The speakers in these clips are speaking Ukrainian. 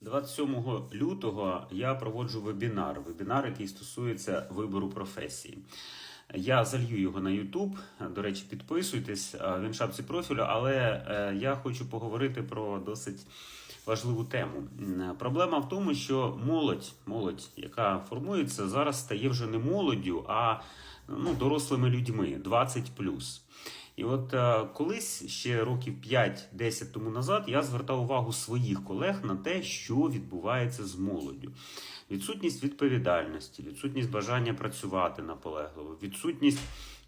27 лютого я проводжу вебінар. Вебінар, який стосується вибору професії. Я залью його на YouTube. До речі, підписуйтесь. в шапці профілю, але е, я хочу поговорити про досить важливу тему. Проблема в тому, що молодь, молодь, яка формується, зараз стає вже не молоддю, а ну, дорослими людьми 20 і от е, колись ще років 5-10 тому назад я звертав увагу своїх колег на те, що відбувається з молоддю. Відсутність відповідальності, відсутність бажання працювати наполегливо, відсутність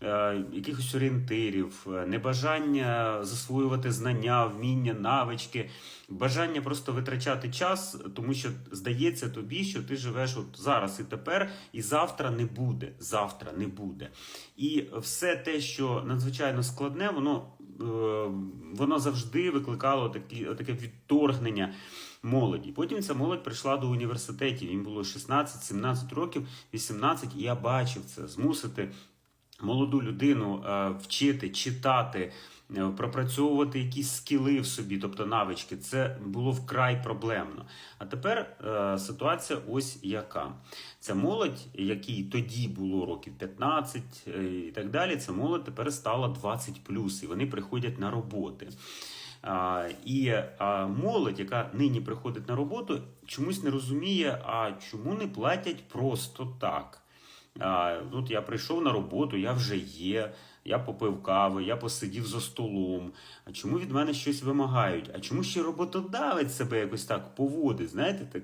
е, якихось орієнтирів, е, небажання засвоювати знання, вміння, навички, бажання просто витрачати час, тому що здається тобі, що ти живеш от зараз і тепер, і завтра не буде. Завтра не буде. І все те, що надзвичайно складне, воно, е, воно завжди викликало такі, таке відторгнення молоді. Потім ця молодь прийшла до університетів. Їм було 16-17 років, 18, і я бачив це змусити молоду людину е, вчити, читати. е, Пропрацьовувати якісь скіли в собі, тобто навички, це було вкрай проблемно. А тепер е, ситуація ось яка. Ця молодь, якій тоді було років 15 е, і так далі, ця молодь тепер стала 20 і вони приходять на роботи. А, і а, молодь, яка нині приходить на роботу, чомусь не розуміє, а чому не платять просто так. Тут я прийшов на роботу, я вже є, я попив кави, я посидів за столом. А чому від мене щось вимагають? А чому ще роботодавець себе якось так поводить? Знаєте, так?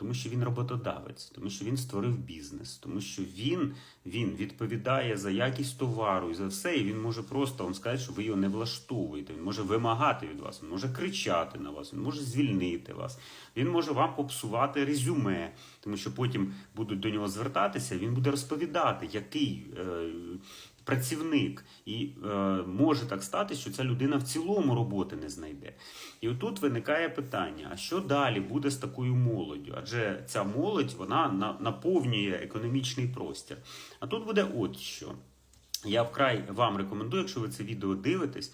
Тому що він роботодавець, тому що він створив бізнес, тому що він, він відповідає за якість товару і за все, і він може просто вам сказати, що ви його не влаштовуєте. Він може вимагати від вас, він може кричати на вас, він може звільнити вас, він може вам попсувати резюме, тому що потім будуть до нього звертатися, він буде розповідати, який. Е, Працівник і е, може так стати, що ця людина в цілому роботи не знайде. І отут виникає питання: а що далі буде з такою молоддю? Адже ця молодь вона на, наповнює економічний простір. А тут буде от що. Я вкрай вам рекомендую, якщо ви це відео дивитесь,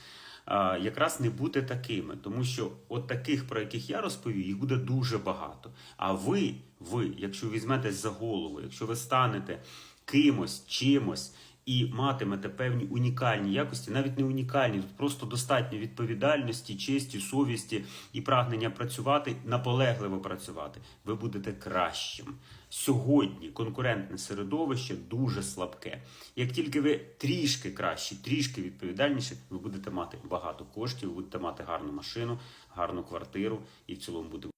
якраз не бути такими, тому що от таких, про яких я розповів, їх буде дуже багато. А ви, ви, якщо візьметесь за голову, якщо ви станете кимось, чимось. І матимете певні унікальні якості, навіть не унікальні, тут просто достатньо відповідальності, честі, совісті і прагнення працювати, наполегливо працювати. Ви будете кращим. Сьогодні конкурентне середовище дуже слабке. Як тільки ви трішки кращі, трішки відповідальніші, ви будете мати багато коштів, ви будете мати гарну машину, гарну квартиру і в цілому буде